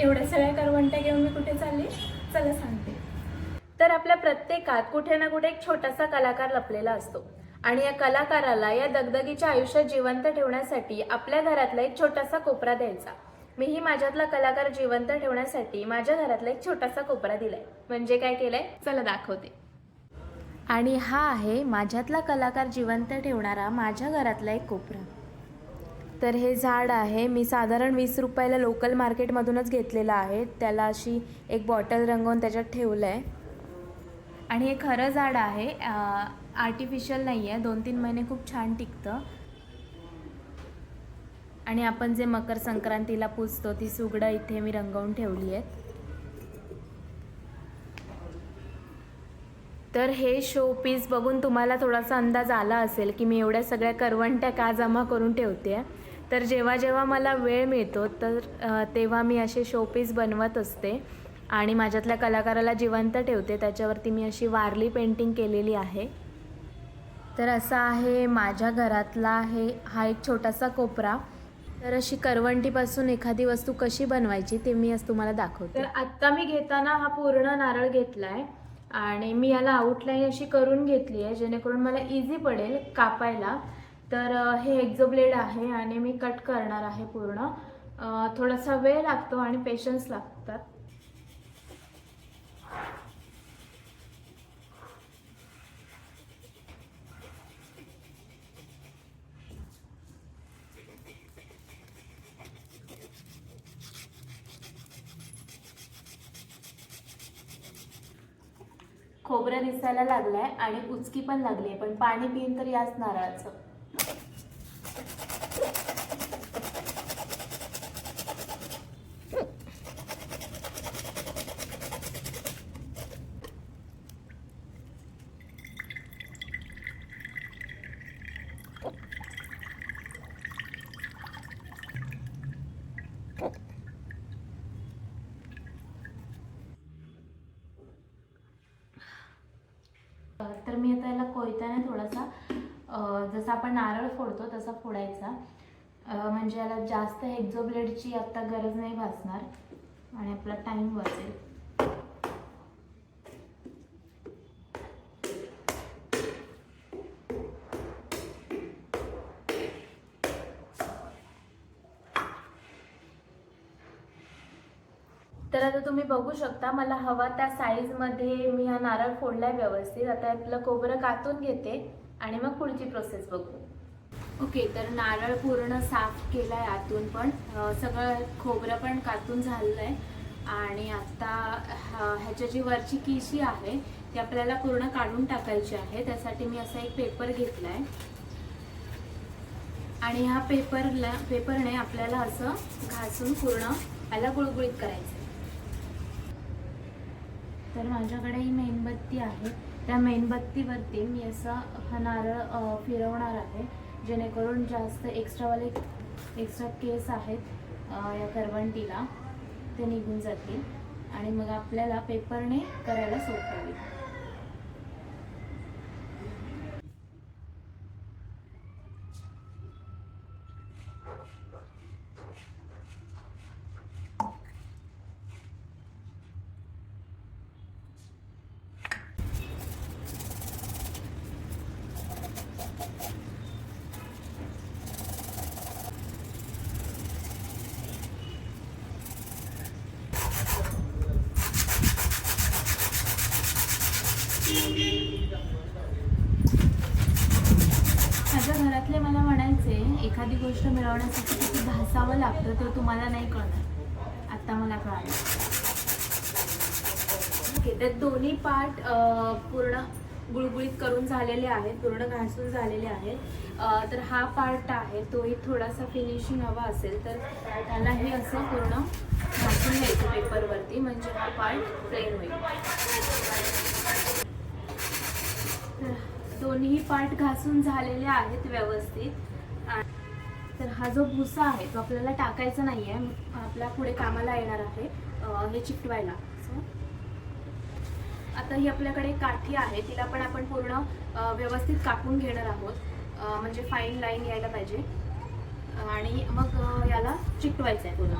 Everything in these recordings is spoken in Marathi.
एवढ्या सगळ्या करवंट्या घेऊन मी कुठे चालली? चला सांगते. तर आपल्या प्रत्येकात कुठे ना कुठे एक छोटासा कलाकार लपलेला असतो. आणि या कलाकाराला या दगदगीच्या आयुष्यात जिवंत ठेवण्यासाठी आपल्या घरातला एक छोटासा कोपरा द्यायचा. मीही माझ्यातला कलाकार जिवंत ठेवण्यासाठी माझ्या घरातला एक छोटासा कोपरा दिलाय. म्हणजे काय केलंय? चला दाखवते. आणि हा आहे माझ्यातला कलाकार जिवंत ठेवणारा माझ्या घरातला एक कोपरा. तर हे झाड आहे. मी साधारण वीस रुपयाला लोकल मार्केटमधूनच घेतलेलं आहे. त्याला अशी एक बॉटल रंगवून त्याच्यात ठेवलं आहे आणि हे खरं झाड आहे. आर्टिफिशियल नाही आहे दोन तीन महिने खूप छान टिकतं. आणि आपण जे मकर संक्रांतीला पूजतो ती सुगडं इथे मी रंगवून ठेवली आहेत. तर हे शो पीस बघून तुम्हाला थोडासा अंदाज आला असेल की मी एवढ्या सगळ्या करवंट्या का जमा करून ठेवते आहे तर जेव्हा जेव्हा मला वेळ मिळतो तर तेव्हा मी असे शोपीस बनवत असते आणि माझ्यातल्या कलाकाराला जिवंत ठेवते. त्याच्यावरती मी अशी वारली पेंटिंग केलेली आहे. तर असा आहे माझ्या घरातला हे हा एक छोटासा कोपरा. तर अशी करवंटीपासून एखादी वस्तू कशी बनवायची ते मी आज तुम्हाला दाखवते. तर आत्ता मी घेताना हा पूर्ण नारळ घेतलाय आणि मी याला आउटलाईन अशी करून घेतली आहे जेणेकरून मला इझी पडेल कापायला. तर हे एक्झो ब्लेड आहे आणि मी कट करणार आहे पूर्ण. थोडासा वेळ लागतो आणि पेशन्स लागतात. खोबरं दिसायला लागलंय आणि उचकी पण लागली आहे पण पाणी पिऊन तरी याच नारळाचं. तर मी आता याला कोयत्याने थोडासा जसा आपण नारळ फोडतो तसा फोडायचा. म्हणजे याला जास्त हेक्झो ब्लेडची आता गरज नाही भासणार आणि आपला टाईम वाचेल तर आता तुम्ही बघू शकता मला हवा त्या साईजमध्ये मी हा नारळ फोडलाय व्यवस्थित. आता आपलं खोबरं कातून घेते आणि मग पुढची प्रोसेस बघू. ओके तर नारळ पूर्ण साफ केलाय आतून पण. सगळं खोबरं पण कातून झालंय. आणि आता ह्याच्या जी वरची किशी आहे ती आपल्याला पूर्ण काढून टाकायची आहे. त्यासाठी मी असा एक पेपर घेतलाय. आणि ह्या पेपरला पेपरने आपल्याला असं घासून पूर्ण याला गुळगुळीत करायचं तर माझ्याकडे ही मेणबत्ती आहे. त्या मेणबत्तीवरती मी असा हा नारळ फिरवणार आहे. जेणेकरून जास्त एक्स्ट्रावाले एक्स्ट्रा केस आहेत या करवंटीला. ते निघून जातील. आणि मग आपल्याला पेपरने करायला सोपं होईल. माझ्या घरातले मला म्हणायचे एखादी गोष्ट मिळवण्यासाठी किती घासावं लागतं ते तुम्हाला नाही कळणार. आत्ता मला कळालं. ओके तर दोन्ही पार्ट पूर्ण गुळगुळीत करून झालेले आहेत पूर्ण घासून झालेले आहेत. तर हा पार्ट आहे तोही थोडासा फिनिशिंग हवा असेल तर त्यालाही असं पूर्ण घासून घ्यायचं पेपरवरती म्हणजे हा पार्ट प्लेन होईल. तर दोन्ही पार्ट घासून झालेले आहेत व्यवस्थित. तर हा जो भुसा आहे तो आपल्याला टाकायचा नाही आहे आपल्या पुढे कामाला येणार आहे हे चिकटवायला. आता ही आपल्याकडे काठी आहे तिला पण आपण पूर्ण व्यवस्थित कापून घेणार आहोत. म्हणजे फाईन लाईन यायला पाहिजे. आणि मग याला चिकटवायचं आहे पूर्ण.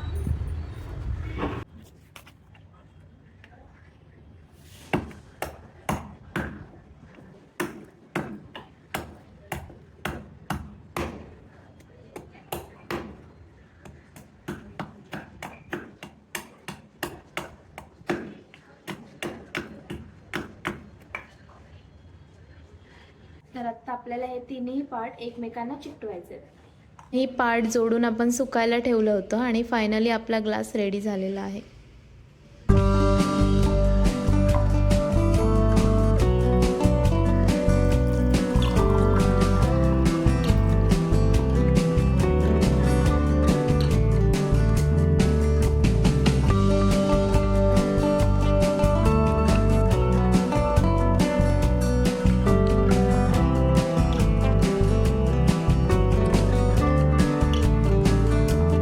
तर आत्ता आपल्याला हे तिन्ही पार्ट एकमेकांना चिकटवायचे आहेत. ही पार्ट जोडून आपण सुकायला ठेवलं होतं आणि फायनली आपला ग्लास रेडी झालेला आहे.